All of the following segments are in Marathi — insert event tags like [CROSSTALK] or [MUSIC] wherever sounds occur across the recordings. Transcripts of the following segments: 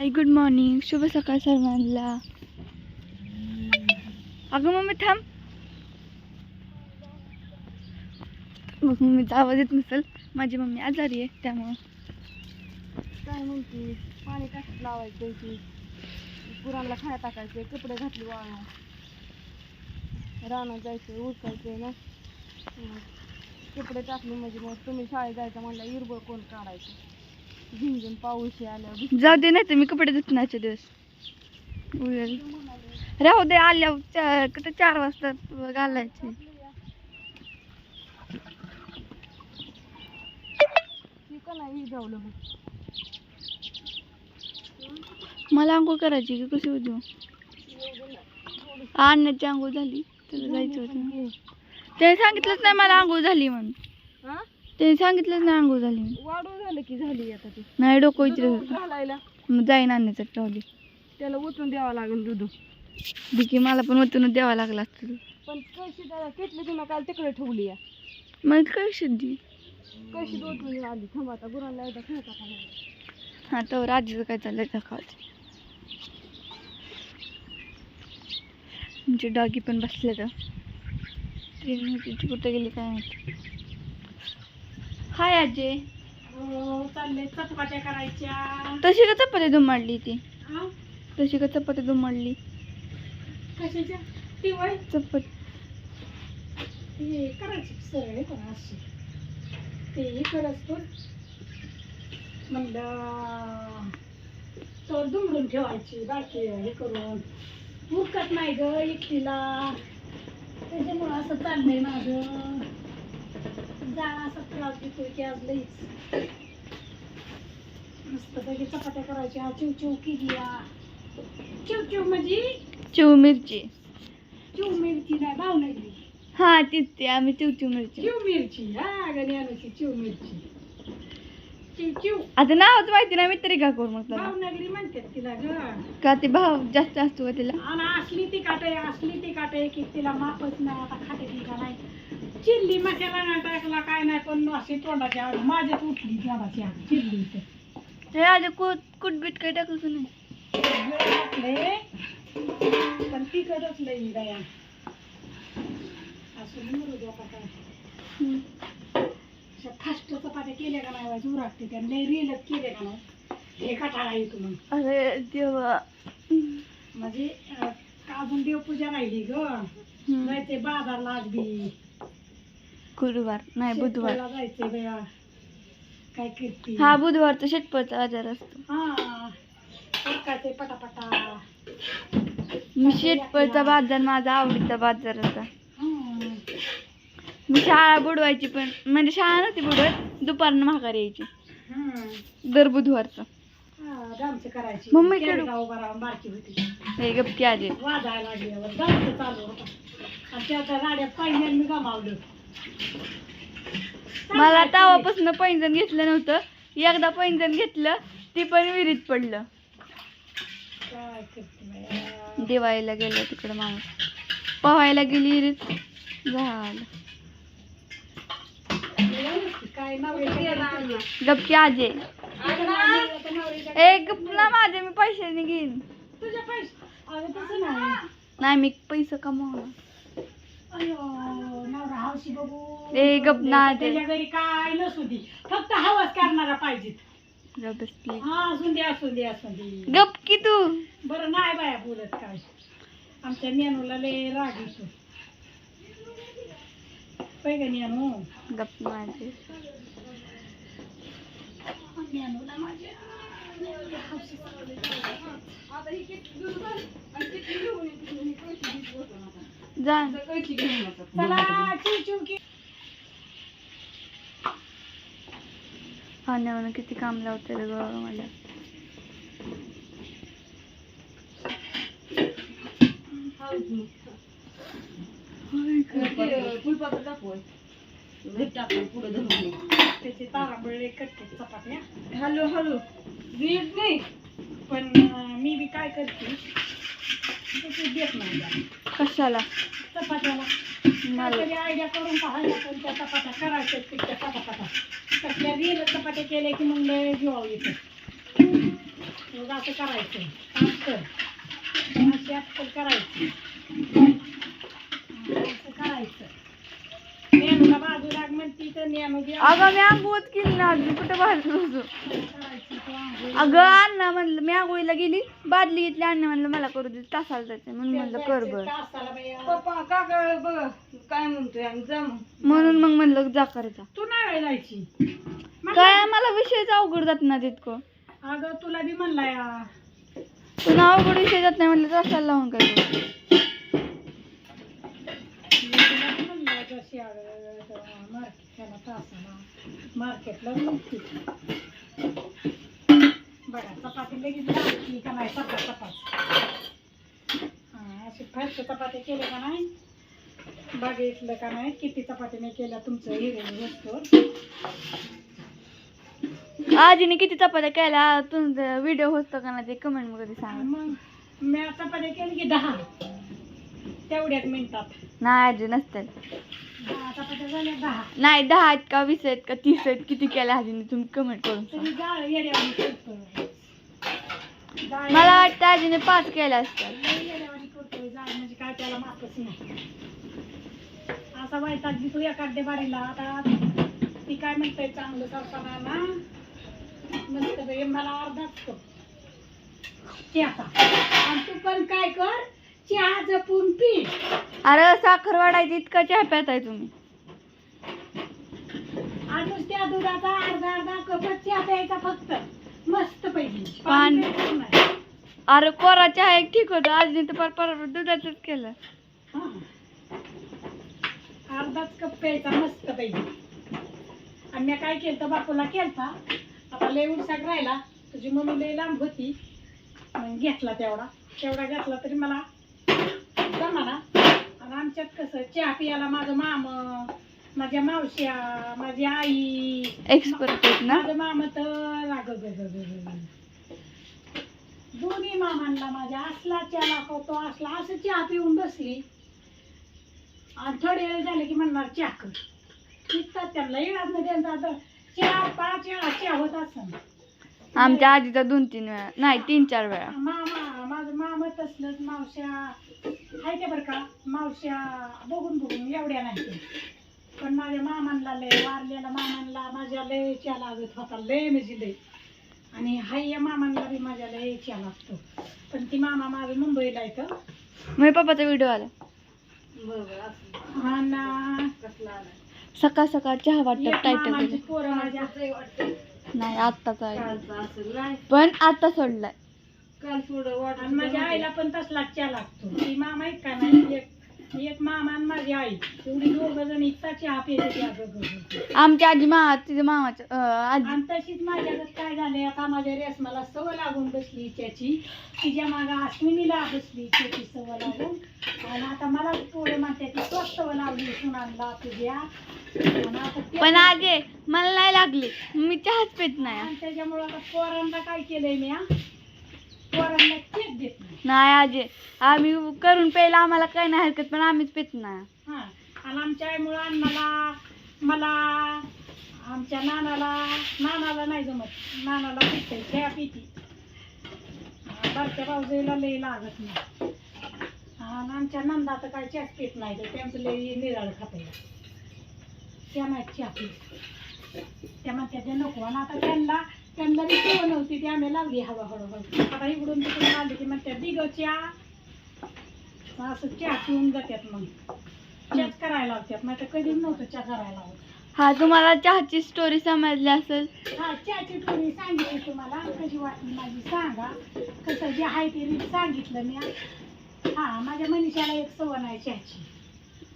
हाय गुड मॉर्निंग शुभ सकाळ सर्वांना. अगं मम्मी थांब. मग मम्मीचा आवाज येत नसेल. माझी मम्मी आजारी आहे त्यामुळं. काय म्हणते? पाणी कसं लावायचं की पुराणला खाया टाकायचे कपडे घातले वाळा रानात जायचं उठकायचे ना. कपडे टाकले म्हणजे मग तुम्ही शाळेत जायचं म्हणलं इरबळ कोण काढायचं? पाऊस आल्यावर जाऊ दे नाही तर मी कपडे धुत नाचे दिवस राहू दे आल्यावर चार कुठं चार वाजता घालायचे. ती मला आंघोळ करायची की कशी होती? अन्नाची आंघोळ झाली तुला जायचं होतं त्याने सांगितलंच नाही मला आंघोळ झाली म्हणून. त्याने सांगितलंच नाही आंघोळ झाली. वाढून झालं की झाली आता ती. नाही डोकं दूध होतं. घालायला. जाईन आणण्याचं ट्रॉली. त्याला ओतून द्यावं लागेल दूध. दिकी मला पण वतून द्यावा लागला असतं पण कशी त्याला किटली तुम्ही काल तिकडे ठेवली या मग काय शुद्धी कशी ओतून आली. थांबा आता गुरांना एकदा खेळता का नाही हा तर आजीचं काय चाललंय दाखवायचं आमची डॉगी पण बसले तर ट्रेन तिची कुठे गेली काय माहिती? हाय आजे. चालले चपात्या करायच्या. तशी का चपाती दुमाडली ती? हा? तशी का चपाती दुमाडली? कशाच्या? ती वय? चपाती ते करायची सरळ पण अशी. ते हे करत तो म्हणलं तर दुमडून ठेवायची बाकी हे करून. उरकत नाही ग एकटीला. त्याच्यामुळं असं चाललंय माझं. जा असा त्रास देतोय की आज लईच. मस्त पैकी चपात्या करायच्या. चिव चिव केली चिव चिव म्हणजे? चिव मिरची. चिव मिरची नाही भावनगरी. हा तीच ती. आम्ही चिव चिव मिरची. चिव मिरची. हा गण्याची चिव मिरची. चिव चिव. आता नावच माहिती नाही मी तरी का करू मग त्याला? भावनगरी म्हणतात तिला ग. का ते भाव जास्त असतो का तिला? आणि असली ती काटे असली ती काटे की तिला मापच नाही. आता खाते का नाही. चिल्ली मसाला नाही टाकला काय नाही पण अशी तोंडाची आग. माझ्याच उठली तोंडाची आग चिल्ली तर. हे आधी कुट कुटबीट काही टाकलं का नाही? वेळ टाकले. पण तिकडच लई दया असं मरू द्या काय. अशा फास्ट चपात्या केल्या का नाही वाजू राखते त्या लय रिलच केले का नाही? हे कटाळा येतो मग. अरे देवा. म्हणजे अं, अजून देवपूजा राहिली ग. हम्म. नाही ते बाजारला आज बी. गुरुवार नाही बुधवार. शेतकऱ्याला जायचंय बया. काय करते? हा बुधवारचा षटपळचा आजार असतो. हा पटापटा. मी षटपळचा बाजार माझा आवडीचा बाजार होता. हम्म. मी शाळा बुडवायची पण म्हणजे शाळा नव्हती बुडवत दुपारनं माघारी यायची. हम्म. दर बुधवारचं. हा, डान्स करायची. मम्मी कडे- केळगाव बरा बारकी होती. हे गपकी आजे. वाजायला लागल्यावर डान्स चालू होता. आणि पाहिजे मी गमावलं. मला तावापासून पैंजण घेतलं नव्हतं. एकदा पैंजण घेतलं ती पण विहिरीत पडलं. दिवाळीला गेलं तिकडं माणूस पोहायला गेली विहिरीत. झालं. गपकी आजे. ए गपला माझे मी पैशाने घेईन. नाही मी पैसे कमावणार. ए, गप ना ते. त्याच्या घरी काय नसू दे. फक्त हवाच करणारा पाहिजे. गप बसली हा असू दे असू दे असू दे. गप की तू? बरं नाही बाया बोलत काय. आमच्या मेनूला लय राग येतो. का नेनू? गप माझे. मेनूला माझ्या. आता ही किती आणि किती जा. किती काम लावते रे ग मला. फुलपात्र त्याचे चपात्या हॅलो हॅलो नाही पण मी बी काय करते तसे देत नाही. कशाला? चपात्याला. काहीतरी आयडिया करून पाहायला पण त्या चपात्या करायच्या तिथच्या पटापटा कसल्या रिअल चपात्या केल्या की मग लय येतं. मग असं करायचं. अशी अक्कल करायची. असं करायचं. लाग म्हणती तर बी अगं मी आंघोळ केली ना अजून. कुठं बाहेर होतो करायची तू आंघोळ. अगं अण्णा म्हणलं मी आंघोळीला गेली. बादली घेतली. अण्णा म्हणलं मला करू दे. तासाला जायचं म्हणून म्हणलं कर बर. तासाला बाया. पप्पा काका बघ काय म्हणतोय? आम्ही जा म्हणून मग म्हणलं जा करायचा तू नाही वेळ जायची काय? मला विषयच अवघड जात ना तितकं. अगं तुला बी म्हणलाय. आ. पुन्हा अवघड विषय जात नाही म्हणलं तासाला लावून काय करू? मी तुला बी म्हणलं जशी मार्केटला तासाला मार्केटला नव्हती बघा चपाती लगेच का नाही चपात चपात हा अशी फक्त चपात्या केल्या का नाही बघितलं का नाही किती चपात्या मी केल्या तुमचं हिरे वस्तूवर आजीने किती चपात्या केल्या? तुमचा व्हिडिओ होतो का ना ते कमेंटमध्ये सांगा. मग मी चपात्या केली की दहा. तेवढ्याच मिनिटात. नाही आजी नसतात नाही दहा आहेत का वीस आहेत का तीस आहेत किती केल्या आजीने तुम्ही कमेंट करून सांगा. मला वाटतं आजीने पाच केल्या असतात म्हणजे असा वैताग तू एखाद्या बारीला आता ती काय म्हणतंय चांगलं सरपणा ना? मस्त मला अर्धाच चहा आणि तू पण काय कर? चहा जपून पी. अरे साखर वाढायची इतका चहा प्याताय तुम्ही. आणि दुधाचा अर्धा अर्धा कप चहा प्यायचा फक्त. मस्त पैकी. पाणी- प्यायचं नाही. अरे कोरा चहा एक ठीक होतं. आजीने तर पर पर दुधाचंच केलं. हा. अर्धाच कप प्यायचा मस्त पैकी. आणि मी काय केलं बापूला केलता. आता लय उलसाक राहिला. तुझी मम्मी लय लांब होती. मग घेतला तेवढा. तेवढा घेतला तरी मला जमाना आणि आमच्यात कसं चहा पियाला माझं माम माझ्या मावश्या माझी आई एक्सपर्ट आहेत ना? माझं मामा तर अगं ग ग ग ग ग. दोन्ही मामांना माझ्या असला चहा लागतो असला असं चहा पिऊन बसली. आणि थोडे वेळ झाले की म्हणणार चहा कर. इतका त्यांना येणार नाही त्यांचा आता चहा पाच वेळा चहा होत असं. आमच्या आजीचा दोन तीन वेळा नाही तीन चार वेळा. मामा माझं मामा तसलंच मावश्या आहे ते बरं का? मावश्या बघून बघून एवढ्या नाही ते. पण माझ्या मामांना लय वारलेल्या मामांना माझ्या लय चहा लागत होता लय म्हणजे लय. आणि हाय या मामांना बी माझ्या लय चहा लागतो. पण ती मामा माझं मुंबईला येतं मी पप्पाचा व्हिडिओ आला. आणि सकाळ सकाळ चहा वाटतं पोरं माझ्या. नाही आत्ताच आहे. पण आता सोडलाय. आणि माझ्या आईला पण तसलाच चहा लागतो. ती मामा आहेत का नाही? [LAUGHS] एक एक मामा आणि माझी आई. एवढी दोघं जण इतका चहा पिते त्या आमची आजी मामा तिच्या मामाच्या अं, आजी. आणि तशीच माझ्याकडे काय झालंय? आता माझ्या रेसमाला सवय लागून बसली त्याची. तिच्या मागं अश्विनीला बसली त्याची सवय लागून. आणि आता मला पोरं म्हणते ती तोच सवय लावली सुनांना तुझ्या आणि आता ते- पण आजे मला नाही लागली. मी चहाच पित नाही. आणि त्याच्यामुळं आता पोरांना काय केलंय मी हा? पोरांना देत नाही. नाही आजे आम्ही करून प्यायला आम्हाला काही नाही हरकत पण आम्हीच पित नाही हा आणि आमच्या आईमुळं अण्णाला मला आमच्या नानाला नानाला नाही जमत. नानाला पिते खेळा पिती बारक्या भाऊजीला लई लागत नाही. आणि आमच्या नंदा तर काय चहाच पित नाही तर त्यांचं लई निराळ खाते त्या नाही चहा पित त्या म्हणत्या ते नको. आणि आता त्यांना त्यांना बी सवय नव्हती ती आम्ही लावली हवा हळूहळू. आता इकडून तिकडून आली की म्हणत्या दिग चहा असं चहा पिऊन जात्यात मग. चहाच करायला लावत्यात नाही तर कधीच नव्हतं चहा करायला लावत. हा तुम्हाला चहाची स्टोरी समजली असेल. हा चहाची टोळी सांगितली तुम्हाला. कशी वाटली माझी सांगा. कसं जे आहे ते रीत सांगितलं मी. हा माझ्या मनीषाला एक सवय आहे चहाची.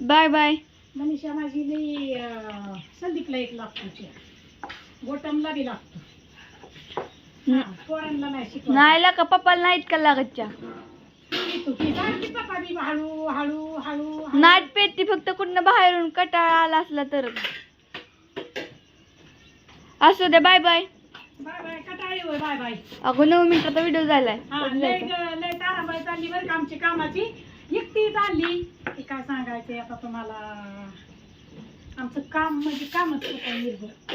Bye bye. मनीषा माझी लई अं, संदीपला एक लागतो चहा. गोटमला बी लागतो. नाही का पप्पाला नाही इतका लागत चहा तू ती सांगते पप्पा बी हळू हळू हळू हळू. नाट पेती फक्त कुठनं बाहेरून कटाळा आला असला तर. असू द्या बाय बाय. बाय बाय कटाळी होय बाय बाय. अगो नऊ मिनिटाचा व्हिडिओ झालाय. चालली बरं का आमची कामाची. एकटी चालली. ती काय सांगायचंय आता तुम्हाला? आमचं काम म्हणजे कामच होतं निर्भर.